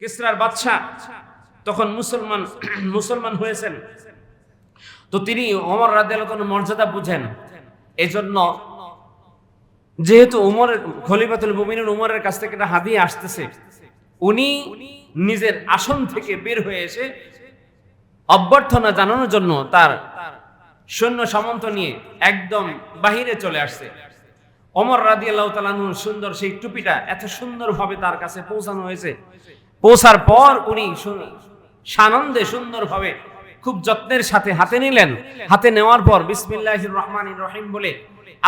কিসরার বাদশাহ। তখন মুসলমান মুসলমান হয়েছেন। তো তিনি অমর রাদিয়াল্লাহু মর্যাদা বুঝেন। এজন্য যেহেতু উমরের খলিফাতুল মুমিনুল উমরের কাছ থেকে একটা হাদিয়া আসতেছে, উনি নিজের আসন থেকে বের হয়ে এসে অভ্যর্থনা জানানোর জন্য তার সৈন্য সামন্ত নিয়ে একদম বাহিরে চলে আসছে। অমর রাদি আল্লাহ তালানুর সুন্দর সেই টুপিটা এত সুন্দরভাবে তার কাছে পৌঁছানো হয়েছে। পৌঁছার পর উনি সানন্দে সুন্দরভাবে খুব যত্নের সাথে হাতে নিলেন। হাতে নেওয়ার পর বিসমিল্লাহ রহমান রহিম বলে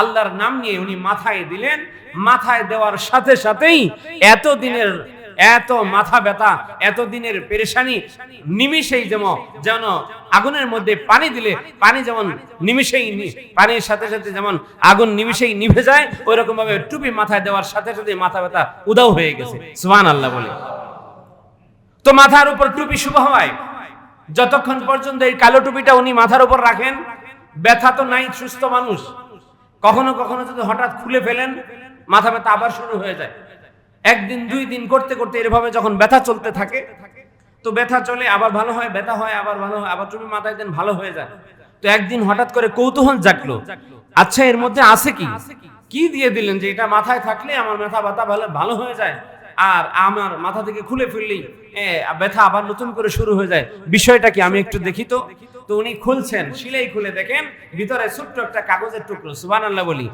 আল্লাহর নাম নিয়ে উনি মাথায় দিলেন। মাথায় দেওয়ার সাথে সাথেই এত দিনের, এত মাথা ব্যথা, এত দিনের পেরেশানি নিমিষেই যেমন যেন আগুনের মধ্যে পানি দিলে, পানি যেমন নিমিষেই পানির সাথে সাথে যেমন আগুন নিমিষেই নিভে যায় ওই রকম ভাবে টুপি মাথায় দেওয়ার সাথে সাথে মাথা ব্যথা উদাও হয়ে গেছে। সুবহান আল্লাহ বলে। তো মাথার উপর টুপি শুভ হয়। যতক্ষণ পর্যন্ত এই কালো টুপিটা উনি মাথার উপর রাখেন, ব্যথা তো নাই, সুস্থ মানুষ। কখনো কখনো যদি হঠাৎ খুলে ফেলেন, মাথা ব্যথা আবার শুরু হয়ে যায়। একদিন, দুই দিন করতে করতে এভাবে যখন ব্যথা চলতে থাকে, তো ব্যথা চলে, আবার ভালো হয়, ব্যথা হয়, আবার ভালো হয়, আবার টুপি মাথায় দেন ভালো হয়ে যায়। তো একদিন হঠাৎ করে কৌতূহল জাগলো। আচ্ছা এর মধ্যে আছে কি? কি দিয়ে দিলেন যে এটা মাথায় থাকলে আমার মাথা ব্যথা ভালো ভালো হয়ে যায়? আর আমার মাথা থেকে খুলে ফেললেই ব্যথা আবার নতুন করে শুরু হয়ে যায়। বিষয়টা কি? আমি একটু দেখি তো। তো উনি খুলছেন, সিলাই খুলে দেখেন, ভিতরে ছোট্ট একটা কাগজের টুকরো সুবান আল্লাহ বলি।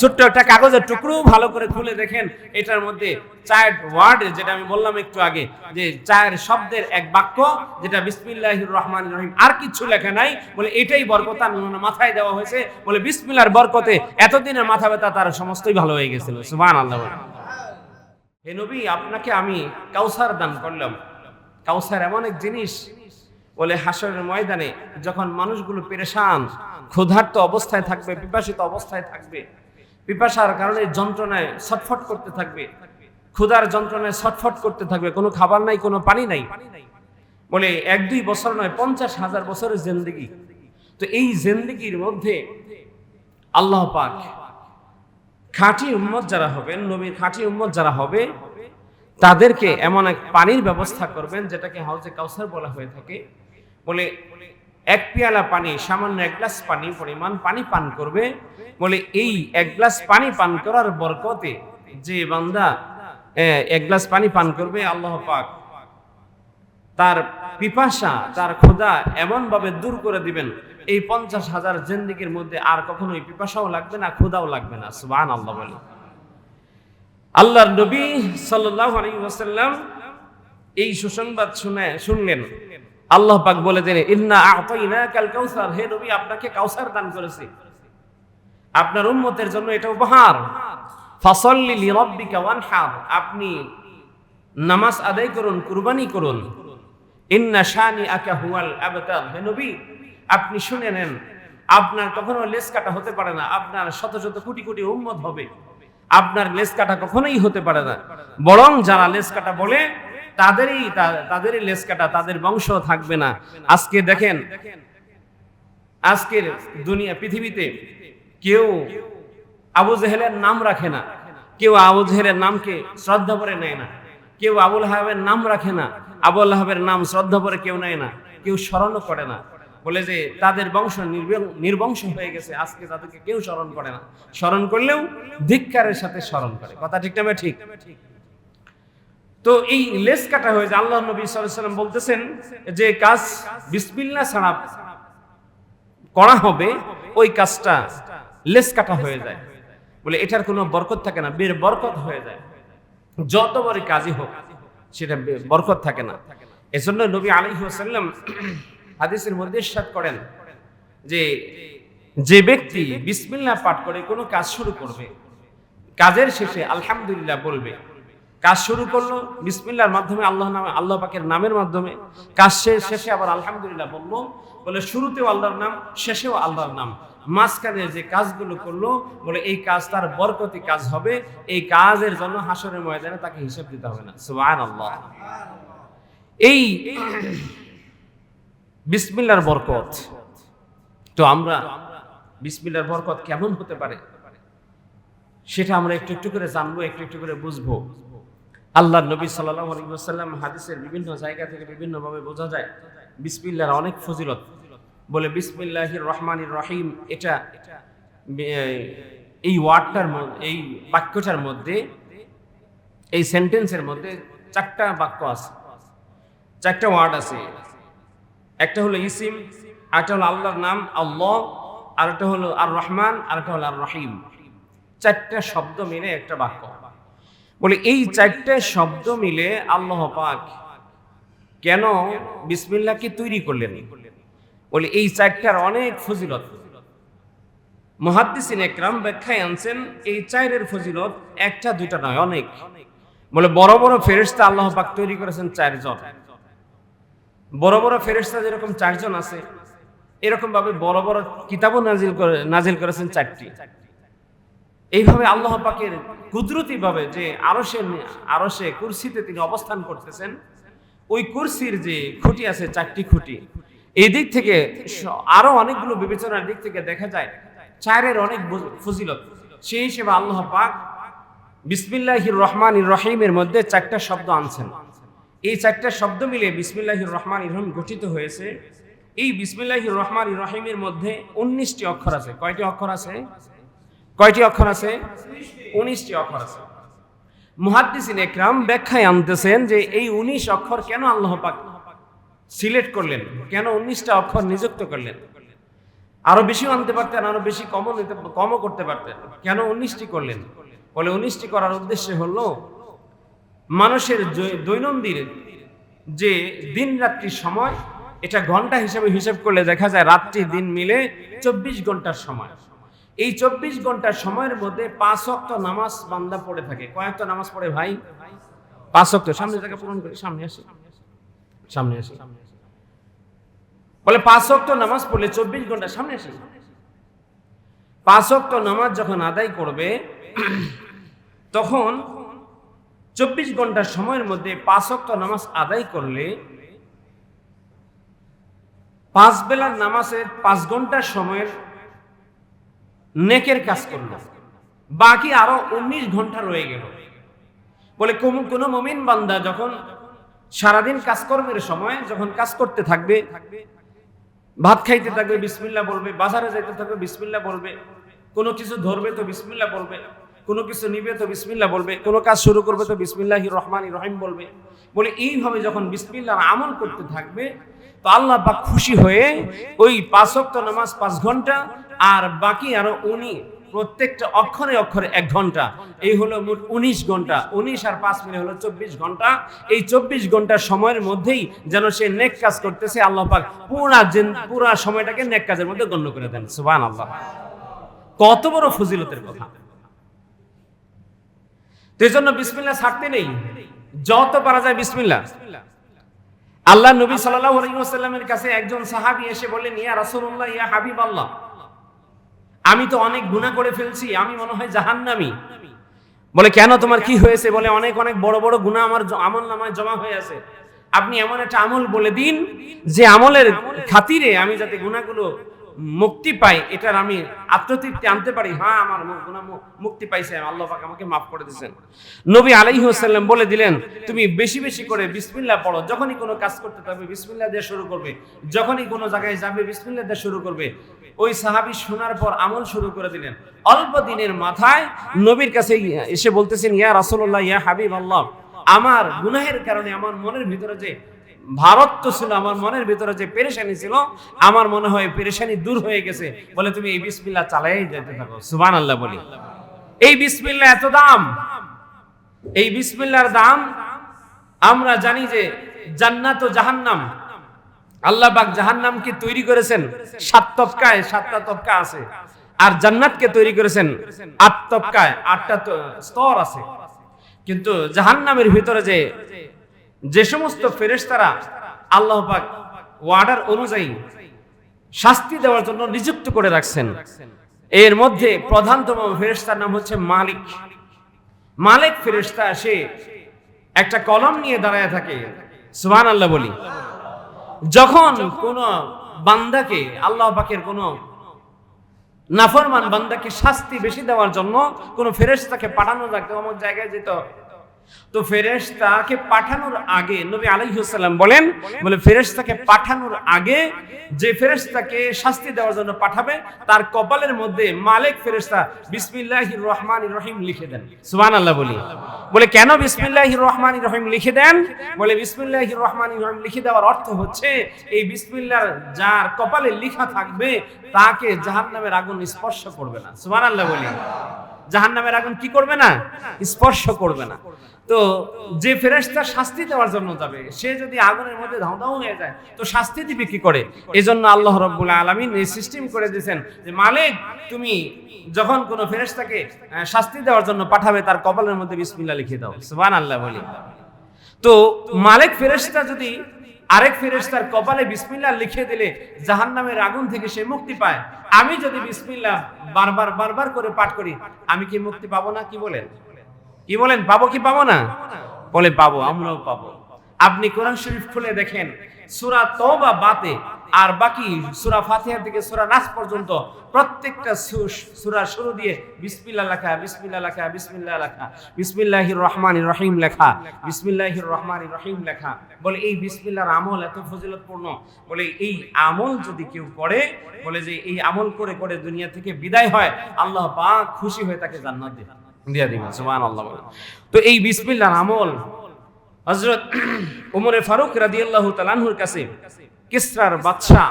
ছোট্ট একটা কাগজের টুকরো, ভালো করে খুলে দেখেন, এটার মধ্যে চার ওয়ার্ড যেটা আমি বললাম একটু আগে, যে চার শব্দের এক বাক্য, যেটা বিসমিল্লাহির রহমান রহিম, আর কিছু লেখা নাই, বলে এটাই বরকতা মাথায় দেওয়া হয়েছে, বলে বিসমিল্লার বরকতে এতদিনের মাথা ব্যথা তার সমস্তই ভালো হয়ে গেছিল সুবান আল্লাহ হে নবী, আপনাকে আমি কাউসার দান করলাম। কাউসার এমন এক জিনিস, বলে হাসরের ময়দানে যখন মানুষগুলো পেরেশান, ক্ষুধার্ত অবস্থায় থাকবে, পিপাসিত অবস্থায় থাকবে, পিপাসার কারণে যন্ত্রণায় ছটফট করতে থাকবে, ক্ষুধার যন্ত্রণায় ছটফট করতে থাকবে, কোনো খাবার নাই, কোনো পানি নাই, বলে এক, দুই বছর নয়, পঞ্চাশ হাজার বছরের জেন্দিগি। তো এই জেন্দিগির মধ্যে আল্লাহ পাক খাঁটি উম্মত যারা হবেন, নবীর খাঁটি উম্মত যারা হবে, তাদেরকে এমন এক পানির ব্যবস্থা করবেন, যেটাকে হাউজে কাউসার বলা হয়ে থাকে। বলে এক পেয়ালা পানি, সামান্য এক গ্লাস পানি, পরিমাণ পানি পান করবে। বলে এই এক গ্লাস পানি পান করার বরকতে যে বান্দা এক গ্লাস পানি পান করবে, আল্লাহ পাক তার পিপাসা তার ক্ষুধা এমন ভাবে দূর করে দিবেন। এই পঞ্চাশ হাজার জিন্দিগির মধ্যে আর কখনোই পিপাসাও লাগবে না ক্ষুধাও লাগবে না। সুবান আল্লাহ বলে আল্লাহর নবী আলাইহি এই সুসংবাদ শুনে শুনলেন। আল্লাহ পাক বলে ইন্না আ'তাইনাকাল কাউসার। হে নবী, আপনাকে কাউসার দান করেছি। আপনার উম্মতের জন্য এটা উপহার। ওয়ানহার। আপনি নামাজ আদায় করুন, কুরবানি করুন। ইন্না শানি আকা হুয়াল হে নবী, আপনি শুনে নেন, আপনার কখনো লেস কাটা হতে পারে না, আপনার শত শত কোটি কোটি উম্মত হবে। আপনার লেস কাটা কখনোই হতে পারে না। বরং যারা লেস কাটা বলে, তাদেরই তাদেরই লেস কাটা, তাদের বংশ থাকবে না। আজকে দেখেন, আজকের দুনিয়া, পৃথিবীতে কেউ আবু জেহেলের নাম রাখে না। কেউ আবু জেহেলের নামকে শ্রদ্ধা করে নেয় না। কেউ আবুল হাবের নাম রাখে না। আবুল হাবের নাম শ্রদ্ধা করে কেউ নেয় না, কেউ স্মরণও করে না। বলে যে তাদের বংশ নির্বংশ হয়ে গেছে, আজকে তাদেরকে কেউ স্মরণ করে না। স্মরণ করলেও ধিক্কারের সাথে স্মরণ করে। কথা ঠিক না ঠিক। তো এই লেস কাটা হয়েছে আল্লাহ নবী সাল্লাম বলতেছেন যে কাজ বিসমিল্লাহ ছাড়া করা হবে, ওই কাজটা লেস কাটা হয়ে যায়। বলে এটার কোনো বরকত থাকে না, বের বরকত হয়ে যায়। যত বড় কাজই হোক সেটা বরকত থাকে না। এজন্য নবী আলাইহি ওয়াসাল্লাম হাদিসের মধ্যে ইরশাদ করেন যে যে ব্যক্তি বিসমিল্লাহ পাঠ করে কোনো কাজ শুরু করবে, কাজের শেষে আলহামদুলিল্লাহ বলবে, কাজ শুরু করল, বিসমিল্লাহর মাধ্যমে আল্লাহ নামে, আল্লাহ পাকের নামের মাধ্যমে, কাজ শেষ- শেষে আবার আলহামদুলিল্লাহ বলল, বলে শুরুতেও আল্লাহর নাম, শেষেও আল্লাহর নাম। মাঝখানে যে কাজগুলো করল, বলে এই কাজ তার বরকতি কাজ হবে, এই কাজের জন্য হাসরের ময়দানে তাকে হিসাব দিতে হবে না। সুবহানাল্লাহ। এই বিসমিল্লার বরকত। তো আমরা বিসমিল্লার বরকত কেমন হতে পারে? সেটা আমরা একটু একটু করে জানব, একটু একটু করে বুঝব। আল্লাহ নবী আলাইসাল্লাম হাদিসের বিভিন্ন জায়গা থেকে বিভিন্নভাবে বোঝা যায়, বিসমিল্লার অনেক ফজিলত। বলে, বিসমিল্লাহির রহমানির রহিম। এটা এই ওয়ার্ডটার এই বাক্যটার মধ্যে, এই সেন্টেন্সের মধ্যে চারটা বাক্য আছে। চারটা ওয়ার্ড আছে। একটা হলো ইসিম, আরেকটা হলো আল্লাহর নাম, আল্লাহ, আরেকটা হলো আর রহমান আরেকটা হলো আর রহিম চারটা শব্দ মিলে একটা বাক্য। বলে, এই চারটে শব্দ মিলে আল্লাহ পাক কেন বিসমিল্লাহকে তৈরি করলেন? বলে, এই চারটার অনেক ফজিলত। মহাদ্দিসিন একরাম ব্যাখ্যায় আনছেন, এই চারের ফজিলত একটা, দুইটা নয়, অনেক। বলে, বড় বড় ফেরেশতা আল্লাহ পাক তৈরি করেছেন চারজন। বড় বড় ফেরেশতা যেরকম চারজন আছে এরকম ভাবে বড় বড় কিতাবও নাজিল করে, নাজিল করেছেন চারটি। এইভাবে আল্লাহ পাকের কুদরতি ভাবে যে আরও সে আরও সে কুরসিতে তিনি অবস্থান করতেছেন, ওই কুরসির যে খুঁটি আছে, চারটি খুঁটি এই দিক থেকে আরও অনেকগুলো বিবেচনার দিক থেকে দেখা যায়, চায়ের অনেক ফজিলত। সেই হিসেবে আল্লাহ পাক বিসমিল্লাহির রহমান রহিমের মধ্যে চারটা শব্দ আনছেন। এই চারটা শব্দ মিলে বিসমিল্লাহির রহমান রহিম গঠিত হয়েছে। এই বিসমিল্লাহির রহমান রহিমের মধ্যে উনিশটি অক্ষর আছে। কয়টি অক্ষর আছে? কয়টি অক্ষর আছে? উনিশটি অক্ষর আছে। মুহাদ্দিসিন একরাম ব্যাখ্যায় আনতেছেন যে এই উনিশ অক্ষর কেন আল্লাহ পাক সিলেক্ট করলেন। কেন উনিশটা অক্ষর নিযুক্ত করলেন? আরও বেশি আনতে পারতেন, আরও বেশি কমও নিতে কমও করতে পারতেন। কেন উনিশটি করলেন? বলে উনিশটি করার উদ্দেশ্য হলো মানুষের দৈনন্দিন যে দিন রাত্রির সময়, এটা ঘণ্টা হিসাবে হিসাব করলে দেখা যায় রাত্রি দিন মিলে চব্বিশ ঘণ্টার সময়। এই চব্বিশ ঘণ্টার সময়ের মধ্যে পাঁচ অক্ত নামাজ বান্দা পড়ে থাকে। কয়েকত নামাজ পড়ে ভাই? পাঁচ অক্ত সামনে জায়গা পূরণ করি, সামনে আসি। সামনে আসি। বলে পাঁচ অক্ত নামাজ পড়লে চব্বিশ ঘণ্টা সামনে আসি পাঁচ অক্ত নামাজ যখন আদায় করবে, তখন চব্বিশ ঘণ্টার সময়ের মধ্যে পাঁচ অক্ত নামাজ আদায় করলে পাঁচ বেলার নামাজের পাঁচ ঘণ্টার সময়ের নেকের কাজ করল। বাকি আরও উনিশ ঘণ্টা রয়ে গেল। বলে কোন- কোনো মমিন বান্দা যখন সারাদিন কাজকর্মের সময় যখন কাজ করতে থাকবে ভাত খাইতে থাকবে বিসমিল্লা বলবে, বাজারে যাইতে থাকবে বিসমিল্লা বলবে, কোনো কিছু ধরবে তো বিসমিল্লা বলবে, কোনো কিছু নিবে তো বিসমিল্লা বলবে, কোনো কাজ শুরু করবে তো বিসমিল্লাহি রহমান রহিম বলবে। বলে এইভাবে যখন বিসমিল্লার আমল করতে থাকবে, তো আল্লাহ খুশি হয়ে ওই পাঁচ নামাজ পাঁচ ঘণ্টা, আর বাকি আরও উনি প্রত্যেকটা অক্ষরে অক্ষরে এক ঘণ্টা। এই হলো মোট উনিশ ঘণ্টা। উনিশ আর পাঁচ মিলে হলো চব্বিশ ঘণ্টা। এই চব্বিশ ঘণ্টার সময়ের মধ্যেই যেন সে নেক কাজ করতেছে, আল্লাহ পাক পুরা পুরা সময়টাকে নেক কাজের মধ্যে গণ্য করে দেন। সুবান আল্লাহ কত বড় ফজিলতের কথা। তো এই জন্য বিসমিল্লা ছাড়তে নেই। যত পারা যায় বিসমিল্লা আল্লাহ নবী সাল্লাল্লাহু আলাইহি ওয়াসাল্লামের কাছে একজন সাহাবী এসে বললেন, ইয়া রাসূলুল্লাহ, ইয়া হাবিবাল্লাহ। আমি তো অনেক গুণা করে ফেলছি, আমি মনে হয় জাহান্নামী। বলে, কেন তোমার কি হয়েছে? বলে, অনেক অনেক বড় বড় গুণা আমার আমল নামায় জমা হয়ে আছে। আপনি এমন একটা আমল বলে দিন, যে আমলের খাতিরে আমি যাতে গুনাহগুলো মুক্তি পাই, এটার আমি আত্মতৃপ্তি আনতে পারি। হ্যাঁ আমার মুক্তি পাইছে, আল্লাহ পাক আমাকে মাফ করে দিয়েছেন। নবী আলাইহি ওয়াসাল্লাম বলে দিলেন, তুমি বেশি বেশি করে বিসমিল্লাহ পড়ো, যখনই কোনো কাজ করতে থাকবে বিসমিল্লাহ দিয়ে শুরু করবে। যখনই কোনো জায়গায় যাবে বিসমিল্লাহ দিয়ে শুরু করবে। ওই সাহাবী শোনার পর আমল শুরু করে দিলেন। অল্প দিনের মাথায় নবীর কাছে এসে বলতেছেন, ইয়া রাসূলুল্লাহ, ইয়া হাবিব আল্লাহ আমার গুনাহের কারণে আমার মনের ভিতরে যে ভারত তো ছিল, আমার মনের ভিতরে যে পেরেশানি ছিল, আমার মনে হয় পেরেশানি দূর হয়ে গেছে। বলে তুমি এই বিসমিল্লাহ চালাই যেতে থাকো। সুবহান আল্লাহ বলি। এই বিসমিল্লাহ এত দাম? এই বিসমিল্লার দাম আমরা জানি যে জান্নাত ও জাহান্নাম। আল্লাহ পাক জাহান্নামকে তৈরি করেছেন সাত তবকায় সাতটা তবকা আছে। আর জান্নাতকে তৈরি করেছেন আট তবকায় আটটা স্তর আছে। কিন্তু জাহান্নামের ভিতরে যে যে সমস্ত ফেরেশতারা আল্লাহ পাক ওয়ার্ডার অনুযায়ী শাস্তি দেওয়ার জন্য নিযুক্ত করে রাখছেন, এর মধ্যে প্রধানতম ফেরেশতার নাম হচ্ছে মালিক। মালিক ফেরেশতা, সে একটা কলম নিয়ে দাঁড়ায় থাকে সুবহান আল্লাহ বলি। যখন কোন বান্দাকে, আল্লাহ পাকের কোন নাফরমান বান্দাকে শাস্তি বেশি দেওয়ার জন্য কোন ফেরেশতাকে পাঠানো যাক, অমুক জায়গায় যেত তো ফেরেশতাকে পাঠানোর আগে নবী আলাইহিসসালাম বলেন, বলে ফেরেশতাকে পাঠানোর আগে যে ফেরেশতাকে শাস্তি দেওয়ার জন্য পাঠাবে, তার কপালের মধ্যে মালিক ফেরেশতা বিসমিল্লাহির রহমানির রহিম লিখে দেন। সুবহানাল্লাহ বলি। বলে কেন বিসমিল্লাহির রহমানির রহিম লিখে দেন? বলে বিসমিল্লাহির রহমানির রহিম লিখে দেওয়ার অর্থ হচ্ছে, এই বিসমিল্লাহর যার কপালে লেখা থাকবে, তাকে জাহান্নামের আগুন স্পর্শ করবে না। সুবহানাল্লাহ বলি। জাহান্নামের আগুন কি করবে না? স্পর্শ করবে না। তো যে ফেরেশতা শাস্তি দেওয়ার জন্য যাবে সে যদি আগুনের মধ্যে ধাও ধাও হয়ে যায় তো শাস্তি দিবে কি করে? এই জন্য আল্লাহ রব্বুল আলমিন এই সিস্টেম করে দিয়েছেন যে মালিক তুমি যখন কোনো ফেরেশতাকে আহ, শাস্তি দেওয়ার জন্য পাঠাবে তার কপালের মধ্যে বিসমিল্লাহ লিখে দাও। সুবহান আল্লাহ বলি। তো মালিক ফেরেশতা যদি আরেক ফেরেশতার কপালে বিসমিল্লা লিখে দিলে জাহান্নামের আগুন থেকে সে মুক্তি পায়। আমি যদি বিসমিল্লাহ বারবার বারবার করে পাঠ করি আমি কি মুক্তি পাবো না কি বলেন? কি বলেন, পাবো কি পাবো না? বলে, পাবো, আমরাও পাবো। আপনি কোরআন শরীফ খুলে দেখেন, সূরা তওবা বাতে আর বাকি সূরা ফাতিহা থেকে সূরা নাস পর্যন্ত প্রত্যেকটা সূরা শুরু দিয়ে বিসমিল্লাহ লেখা বিসমিল্লাহ লেখা বিসমিল্লাহ লেখা, বিসমিল্লাহির রহমানির রহিম লেখা, বিসমিল্লাহির রহমানির রহিম লেখা। বলে, এই বিসমিল্লাহর আমল এত ফজিলতপূর্ণ। বলে, এই আমল যদি কেউ করে, বলে যে এই আমল করে করে দুনিয়া থেকে বিদায় হয়, আল্লাহ পাক খুশি হয়ে তাকে জান্নাত দেবে দিয়া দিবেন, সুবহানাল্লাহ বলে। তো এই বিসমিল্লাহর আমল হযরত ওমরে ফারুক রাদিয়াল্লাহু তাআলার কাছে কিসরার বাদশা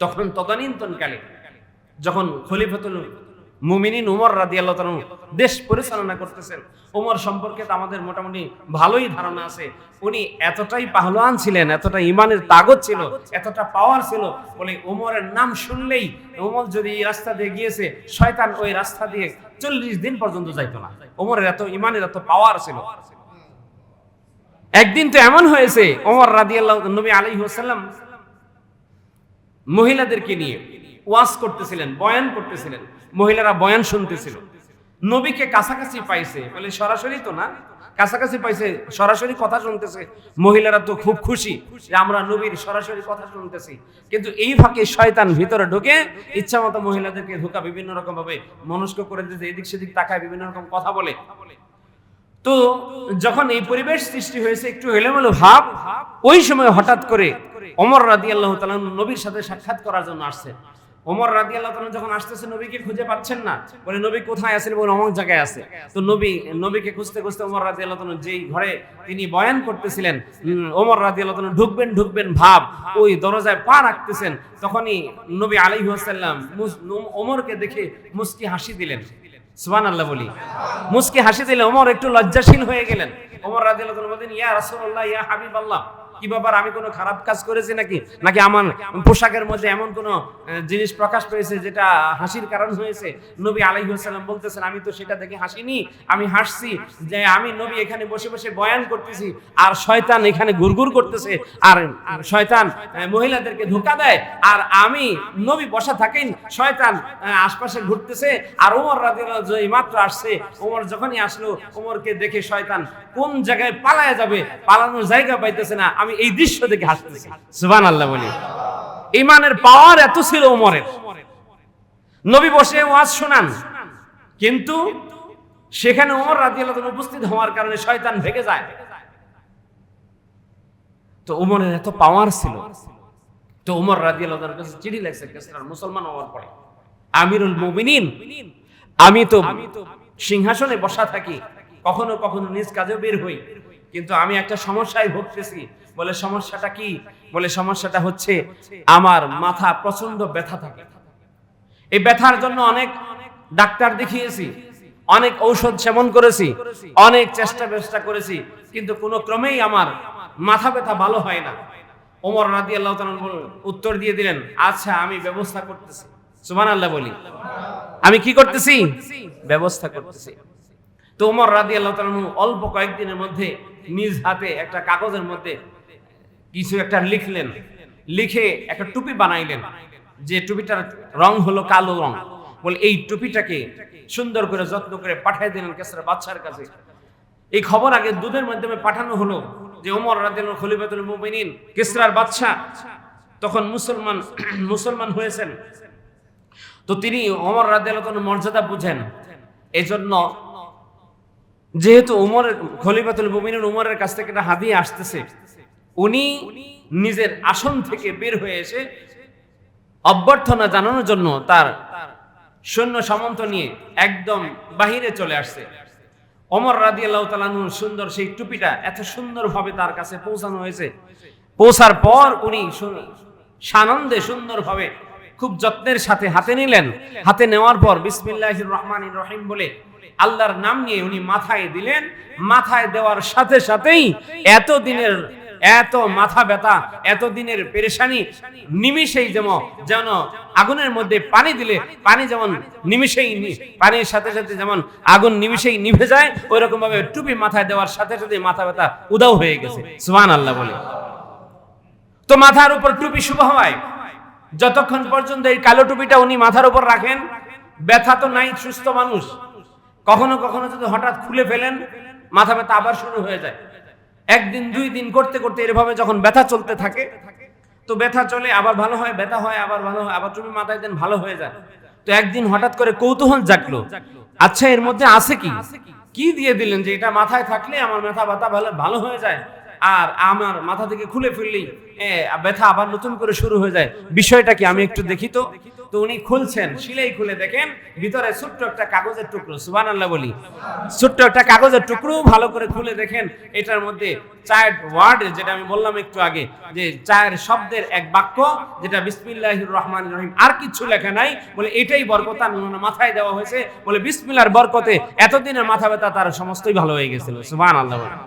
তখন তদানীন্তনকালে যখন খলিফাতুল মুমিনিন উমর রাদিয়াল্লাহু তাআলা দেশ পরিচালনা করতেছেন ওমর সম্পর্কে তো আমাদের মোটামুটি ভালোই ধারণা আছে উনি এতটাই পাহলোয়ান ছিলেন এতটা ইমানের তাগত ছিল, এতটা পাওয়ার ছিল বলে ওমরের নাম শুনলেই ওমর যদি এই রাস্তা দিয়ে গিয়েছে, শয়তান ওই রাস্তা দিয়ে চল্লিশ দিন পর্যন্ত যাইতো না। ওমরের এত ইমানের এত পাওয়ার ছিল। একদিন তো এমন হয়েছে, ওমর রাদিয়াল্লাহু নবী আলী হোসাল্লাম মহিলাদেরকে নিয়ে ওয়াজ করতেছিলেন, বয়ান করতেছিলেন। মহিলারা বয়ান শুনতেছিল। নবীকে কাছাকাছি পাইছে, বলে সরাসরি তো না কাছাকাছি পাইছে, সরাসরি কথা শুনতেছে। মহিলারা তো খুব খুশি যে আমরা নবীর সরাসরি কথা শুনতেছি। কিন্তু এই ফাঁকে শয়তান ভিতরে ঢুকে ইচ্ছা মতো মহিলাদেরকে ঢোকা বিভিন্ন রকম ভাবে মনস্ক করে দিতে এদিক সেদিক তাকায়, বিভিন্ন রকম কথা বলে। তো যখন এই পরিবেশ সৃষ্টি হয়েছে, একটু এলোমেলো ভাব, ওই সময় হঠাৎ করে ওমর রাদি আল্লাহ নবীর সাথে সাক্ষাৎ করার জন্য আসছে। ওমর রাদি আল্লাহ যখন আসতেছে, নবীকে খুঁজে পাচ্ছেন না। বলে, নবী কোথায় আছেন বলে, অমুক জায়গায় আছে। তো নবী, নবীকে খুঁজতে খুঁজতে ওমর রাদি আল্লাহ যেই ঘরে তিনি বয়ান করতেছিলেন ওমর রাদি আল্লাহ ঢুকবেন ঢুকবেন, ভাব, ওই দরজায় পা রাখতেছেন, তখনই নবী আলাইহি ওয়াসাল্লাম মুস- ওমরকে দেখে মুস্কি হাসি দিলেন। সুবান আল্লাহ বলি। মুস্কি হাসি দিলে ওমর একটু লজ্জাশীল হয়ে গেলেন। ওমর রাদিয়াল্লাহু তাআলা বলেন ইয়া রাসূলুল্লাহ, ইয়া হাবিবাল্লাহ। কি ব্যাপার, আমি কোনো খারাপ কাজ করেছি নাকি? নাকি আমার পোশাকের মধ্যে এমন কোনো জিনিস প্রকাশ পেয়েছে যেটা হাসির কারণ হয়েছে? নবী আলাইহিস সালাম বলতেছেন, আমি তো সেটা দেখে হাসিনি, আমি হাসছি যে আমি নবী এখানে বসে বসে বয়ান করতেছি আর শয়তান এখানে গুরগুর করতেছে আর শয়তান মহিলাদেরকে ধোকা দেয় আর আমি নবী বসা থাকেন, শয়তান আশপাশে ঘুরতেছে আর ওমর রাদিয়াল্লাহু যে মাত্র আসছে। ওমর যখনই আসলো, ওমরকে দেখে শয়তান কোন জায়গায় পালায়া যাবে, পালানোর জায়গা পাইতেছে না। আমি এই দৃশ্য দেখে হাসতেছি। সুবহানাল্লাহ বলি। ইমানের পাওয়ার এত ছিল ওমরের। নবী বসে ওয়াজ শোনান। কিন্তু সেখানে ওমর তাআলা উপস্থিত হওয়ার কারণে শয়তান ভেগে যায়। তো ওমরের এত পাওয়ার ছিল। তো উমর রাদিয়াল্লাহু তাআলার কাছে চিঠি লেখছে মুসলমান হওয়ার পরে। আমিরুল মুমিনিন আমি তো সিংহাসনে বসা থাকি কখনো কখনো নিজ কাজেও বের হই। কিন্তু আমি একটা সমস্যায় ভুগতেছি বলে, সমস্যাটা কি? বলে, সমস্যাটা হচ্ছে আমার মাথা প্রচণ্ড ব্যথা থাকে। এই ব্যথার জন্য অনেক ডাক্তার দেখিয়েছি, অনেক ঔষধ সেবন করেছি, অনেক চেষ্টা চেষ্টা করেছি, কিন্তু কোনো ক্রমেই আমার মাথা ব্যথা ভালো হয় না। ওমর রাদি আল্লাহ উত্তর দিয়ে দিলেন আচ্ছা আমি ব্যবস্থা করতেছি। সুমান আল্লাহ বলি, আমি কি করতেছি? ব্যবস্থা করতেছি। তো ওমর রাদি আল্লাহ অল্প কয়েকদিনের মধ্যে নিজ হাতে একটা কাগজের মধ্যে কিছু একটা লিখলেন, লিখে একটা টুপি বানাইলেন। যে টুপিটার রং হলো কালো রং। বলে, এই টুপিটাকে সুন্দর করে যত্ন করে পাঠিয়ে দিলেন কেসরা বাচ্চার কাছে। এই খবর আগে দুধের মাধ্যমে পাঠানো হলো যে ওমর রাদিয়াল্লাহু খলিফাতুল মুমিনিন, কেসরার বাদশা তখন মুসলমান মুসলমান হয়েছেন। তো তিনি ওমর তাআলার মর্যাদা বুঝেন। এজন্য যেহেতু উমরের খলিফাতুল মুমিনুল উমরের কাছ থেকে একটা হাদিয়া আসতেছে উনি নিজের আসন থেকে বের হয়ে এসে অভ্যর্থনা জানানোর জন্য তার সৈন্য সামন্ত নিয়ে একদম বাহিরে চলে আসছে। অমর রাদি আল্লাহ সুন্দর সেই টুপিটা এত সুন্দরভাবে তার কাছে পৌঁছানো হয়েছে। পৌঁছার পর উনি সানন্দে সুন্দরভাবে খুব যত্নের সাথে হাতে নিলেন। হাতে নেওয়ার পর বিসমিল্লাহির রহমান রহিম বলে আল্লাহর নাম নিয়ে উনি মাথায় দিলেন। মাথায় দেওয়ার সাথে সাথেই এত দিনের এত মাথা ব্যথা, এত দিনের পেরেশানি, নিমিষেই যেমন যেন আগুনের মধ্যে পানি দিলে, পানি যেমন নিমিষেই নি- পানির সাথে সাথে যেমন আগুন নিমিষেই নিভে যায় ওই রকম ভাবে টুপি মাথায় দেওয়ার সাথে সাথে মাথা ব্যথা উদাও হয়ে গেছে। সুবহান আল্লাহ বলে। তো মাথার উপর টুপি শুভ হয়? যতক্ষণ পর্যন্ত এই কালো টুপিটা উনি মাথার উপর রাখেন, ব্যথা তো নাই, সুস্থ মানুষ। কখনো কখনো যদি হঠাৎ খুলে ফেলেন, মাথা ব্যথা আবার শুরু হয়ে যায়। একদিন, দুই দিন করতে করতে এরভাবে যখন ব্যথা চলতে থাকে, তো ব্যথা চলে, আবার ভালো হয়, ব্যথা হয়, আবার ভালো হয়, আবার তুমি মাথায় দেন ভালো হয়ে যায়। তো একদিন হঠাৎ করে কৌতূহল জাগলো। আচ্ছা এর মধ্যে আছে কি? কি দিয়ে দিলেন যে এটা মাথায় থাকলে আমার মাথা ব্যথা ভালো ভালো হয়ে যায়? আর আমার মাথা থেকে খুলে ফেললেই ব্যথা আবার নতুন করে শুরু হয়ে যায়। বিষয়টা কি আমি একটু দেখি তো? তো উনি খুলছেন, সিলাই খুলে দেখেন, ভিতরে ছোট্ট একটা কাগজের টুকরো সুবান আল্লাহ বলি। ছোট্ট একটা কাগজের টুকরো ভালো করে খুলে দেখেন, এটার মধ্যে চার ওয়ার্ড, যেটা আমি বললাম একটু আগে, যে চার শব্দের এক বাক্য, যেটা বিসমিল্লাহির রহমান রহিম, আর কিছু লেখা নাই, বলে এটাই বরকতা মাথায় দেওয়া হয়েছে, বলে বিসমিল্লার বরকতে এতদিনের মাথা ব্যথা তার সমস্তই ভালো হয়ে গেছিল সুবান আল্লাহ বলে।